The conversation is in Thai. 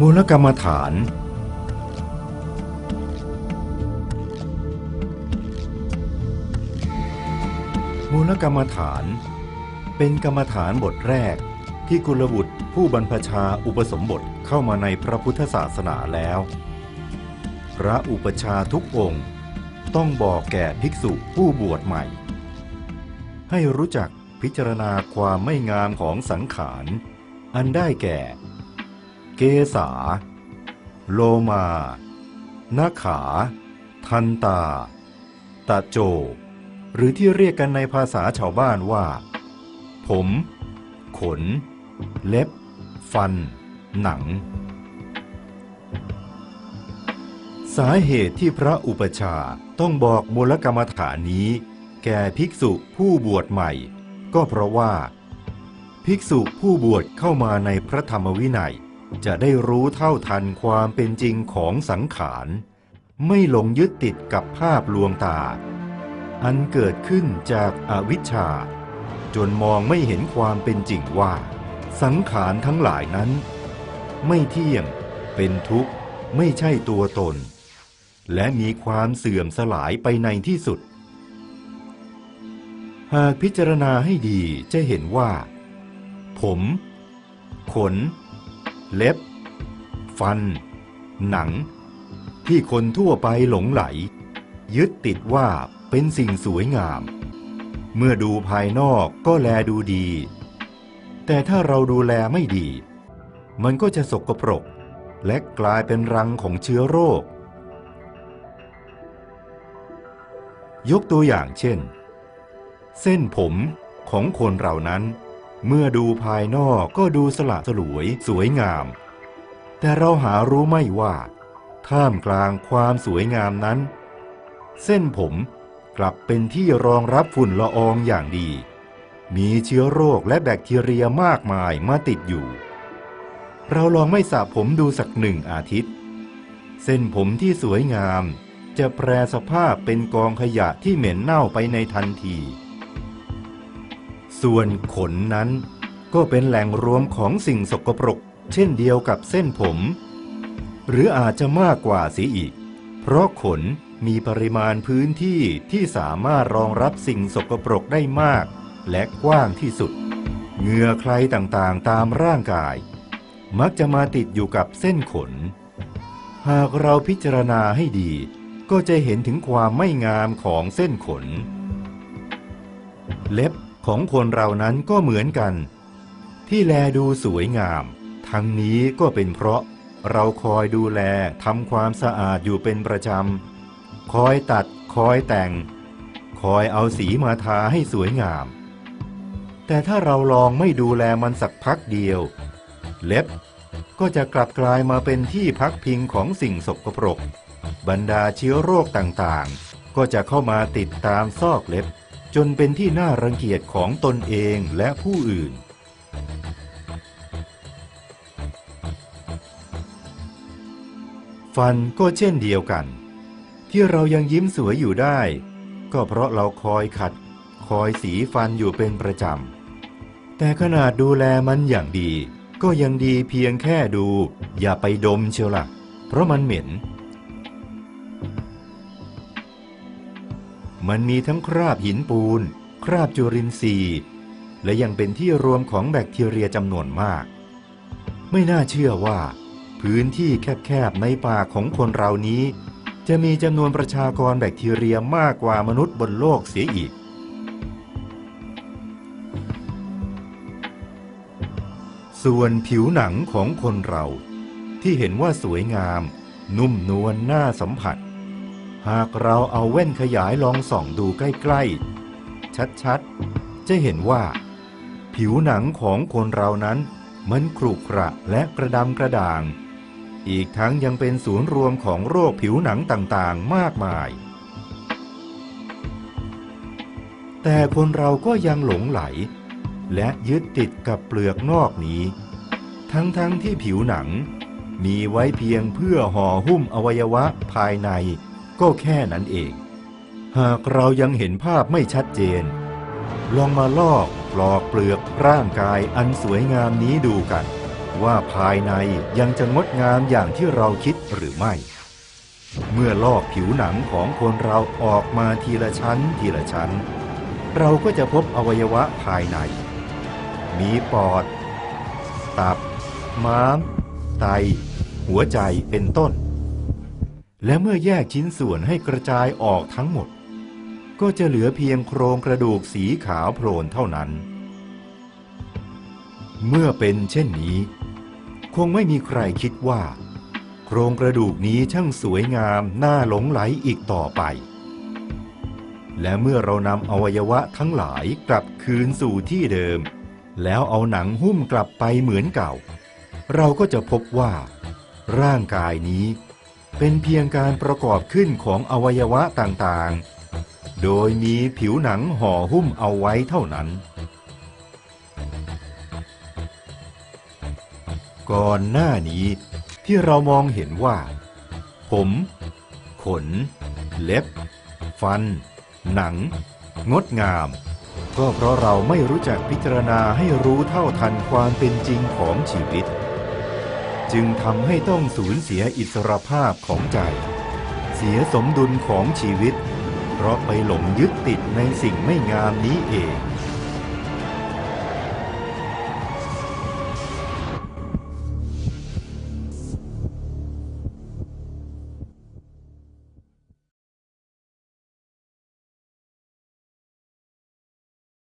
มูลกรรมฐาน มูลกรรมฐาน เป็นกรรมฐานบทแรกที่กุลบุตรผู้บรรพชาอุปสมบทเข้ามาในพระพุทธศาสนาแล้ว พระอุปชาทุกองค์ต้องบอกแก่ภิกษุผู้บวชใหม่ ให้รู้จักพิจารณาความไม่งามของสังขาร อันได้แก่ เกษา โลมานาขา ทันตา ตะโจ หรือที่เรียกกันในภาษาชาวบ้านว่า ผม ขน เล็บ ฟัน หนัง สาเหตุที่พระอุปชาต้องบอกมูลกรรมฐานนี้ แก่ภิกษุผู้บวชใหม่ ก็เพราะว่า ภิกษุผู้บวชเข้ามาในพระธรรมวินัย จะได้รู้เท่าทันความเป็นจริงของสังขาร ไม่หลงยึดติดกับภาพลวงตา อันเกิดขึ้นจากอาวิชชา จนมองไม่เห็นความเป็นจริงว่า สังขารทั้งหลายนั้น ไม่เที่ยง เป็นทุกข์ ไม่ใช่ตัวตน และมีความเสื่อมสลายไปในที่สุด หากพิจารณาให้ดีจะเห็นว่า ผม ขน เล็บ ฟัน หนัง ที่คนทั่วไปหลงไหล ยึดติดว่าเป็นสิ่งสวยงาม เมื่อดูภายนอกก็แลดูดี แต่ถ้าเราดูแลไม่ดี มันก็จะสกปรก และกลายเป็นรังของเชื้อโรค ยกตัวอย่างเช่น เส้นผมของคนเรานั้น เมื่อดูภายนอกก็ดูสละสลวยสวยงาม แต่เราหารู้ไม่ว่า ท่ามกลางความสวยงามนั้น เส้นผมกลับเป็นที่รองรับฝุ่นละอองอย่างดี มีเชื้อโรคและแบคทีเรียมากมายมาติดอยู่ เราลองไม่สระผมดูสักหนึ่งอาทิตย์ เส้นผมที่สวยงามจะแปรสภาพเป็นกองขยะที่เหม็นเน่าไปในทันที ส่วนขนนั้น ก็เป็นแหล่งรวมของสิ่งสกปรก เช่นเดียวกับเส้นผม หรืออาจจะมากกว่าเสียอีก เพราะขนมีปริมาณพื้นที่ที่สามารถรองรับสิ่งสกปรกได้มาก และกว้างที่สุด เหงื่อใครต่างๆตามร่างกาย มักจะมาติดอยู่กับเส้นขน หากเราพิจารณาให้ดี ก็จะเห็นถึงความไม่งามของเส้นขน เล็บ ของคนเรานั้นก็เหมือนกัน ที่แลดูสวยงาม ทั้งนี้ก็เป็นเพราะเราคอยดูแลทำความสะอาดอยู่เป็นประจำ คอยตัดคอยแต่ง คอยเอาสีมาทาให้สวยงาม แต่ถ้าเราลองไม่ดูแลมันสักพักเดียว เล็บก็จะกลับกลายมาเป็นที่พักพิงของสิ่งสกปรก บรรดาเชื้อโรคต่างๆ ก็จะเข้ามาติดตามซอกเล็บ จนเป็นที่น่ารังเกียจของตนเองและผู้อื่น ฟันก็เช่นเดียวกัน ที่เรายังยิ้มสวยอยู่ได้ ก็เพราะเราคอยขัด คอยสีฟันอยู่เป็นประจำ แต่ขนาดดูแลมันอย่างดี ก็ยังดีเพียงแค่ดู อย่าไปดมเชียวละ่ะ เพราะมันเหม็น มันมีทั้งคราบหินปูน คราบจุรินทรีย์ และยังเป็นที่รวมของแบคทีเรียจำนวนมาก ไม่น่าเชื่อว่า พื้นที่แคบๆในปากของคนเรานี้ จะมีจำนวนประชากรแบคทีเรียมากกว่ามนุษย์บนโลกเสียอีกส่วนผิวหนังของคนเรา ที่เห็นว่าสวยงาม นุ่มนวลน่าสัมผัส หากเราเอาแว่นขยายลองส่องดูใกล้ๆ ชัดๆ จะเห็นว่า ผิวหนังของคนเรานั้น มันครุขระและกระดำกระด่าง อีกทั้งยังเป็นศูนย์รวมของโรคผิวหนังต่างๆ มากมาย แต่คนเราก็ยังหลงไหล และยึดติดกับเปลือกนอกนี้ ทั้งๆทที่ผิวหนังมีไว้เพียงเพื่อห่อหุ้มอวัยวะภายใน ก็แค่นั้นเอง หากเรายังเห็นภาพไม่ชัดเจน ลองมาลอกปลอกเปลือกร่างกายอันสวยงามนี้ดูกัน ว่าภายในยังจะงดงามอย่างที่เราคิดหรือไม่ เมื่อลอกผิวหนังของคนเราออกมาทีละชั้นทีละชั้น เราก็จะพบอวัยวะภายใน มีปอด ตับ ม้าม ไต หัวใจเป็นต้น และเมื่อแยกชิ้นส่วนให้กระจายออกทั้งหมด ก็จะเหลือเพียงโครงกระดูกสีขาวโพลนเท่านั้น เมื่อเป็นเช่นนี้ คงไม่มีใครคิดว่า โครงกระดูกนี้ช่างสวยงามน่าหลงไหลอีกต่อไป และเมื่อเรานำอวัยวะทั้งหลายกลับคืนสู่ที่เดิม แล้วเอาหนังหุ้มกลับไปเหมือนเก่า เราก็จะพบว่า ร่างกายนี้ เป็นเพียงการประกอบขึ้นของอวัยวะต่างๆ โดยมีผิวหนังห่อหุ้มเอาไว้เท่านั้น ก่อนหน้านี้ที่เรามองเห็นว่า ผม ขน เล็บ ฟัน หนัง งดงาม ก็เพราะเราไม่รู้จักพิจารณาให้รู้เท่าทันความเป็นจริงของชีวิต จึงทำให้ต้องสูญเสียอิสรภาพของใจ เสียสมดุลของชีวิต เพราะไปหลงยึดติดในสิ่งไม่งามนี้เอง